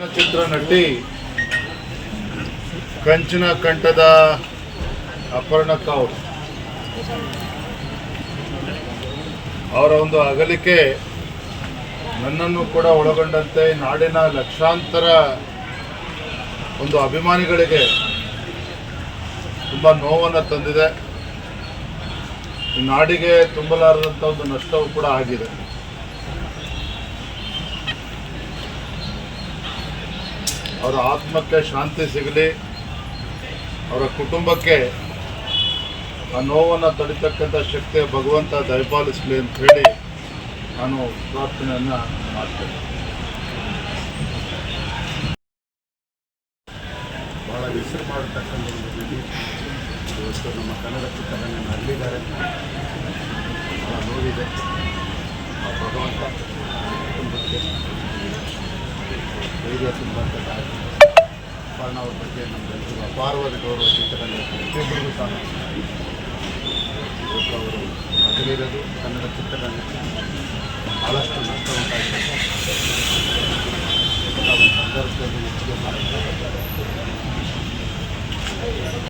ಚಿತ್ರ ನಟಿ ಕಂಚಿನ ಕಂಠದ ಅಪರ್ಣ ಕೌರ್. ಅವರ ಒಂದು ಅಗಲಿಕೆ ನನ್ನನ್ನು ಕೂಡ ಒಳಗೊಂಡಂತೆ ನಾಡಿನ ಲಕ್ಷಾಂತರ ಒಂದು ಅಭಿಮಾನಿಗಳಿಗೆ ತುಂಬ ನೋವನ್ನು ತಂದಿದೆ. ನಾಡಿಗೆ ತುಂಬಲಾರದಂಥ ಒಂದು ನಷ್ಟವೂ ಕೂಡ ಆಗಿದೆ. ಅವರ ಆತ್ಮಕ್ಕೆ ಶಾಂತಿ ಸಿಗಲಿ, ಅವರ ಕುಟುಂಬಕ್ಕೆ ಆ ನೋವನ್ನು ತಡಿತಕ್ಕಂಥ ಶಕ್ತಿಯ ಭಗವಂತ ದಯಪಾಲಿಸಲಿ ಅಂತ ಹೇಳಿ ನಾನು ಪ್ರಾರ್ಥನೆಯನ್ನು ಮಾಡ್ತೇನೆ. ಭಾಳ ಹೆಸರು ಮಾಡತಕ್ಕಂಥ ಒಂದು ನಟಿ ಇವತ್ತು ನಮ್ಮ ಕನ್ನಡ ಚಿತ್ರರಂಗನ ಅಲ್ಲಿದ್ದಾರೆ. ಭಾಳ ನೋವಿದೆ. ಧೈರ್ಯ ಬರ್ತದೆ ಕಾರಣ ಅವ್ರ ಬಗ್ಗೆ ನಮ್ಮೆಲ್ಲರಿಗೂ ಅಪಾರವಾದ ಗೌರವ ಚಿತ್ರರಂಗ ಪ್ರತಿಯೊಬ್ಬರಿಗೂ ಸಹ ಅವರು ಮೊದಲಿರೋದು ಕನ್ನಡ ಚಿತ್ರರಂಗಕ್ಕೆ ಭಾಳಷ್ಟು ನಷ್ಟ ಉಂಟಾಗಿದೆ. ಸಂದರ್ಭದಲ್ಲಿ ಹೆಚ್ಚಿಗೆ ಮಾಡ್ತಾರೆ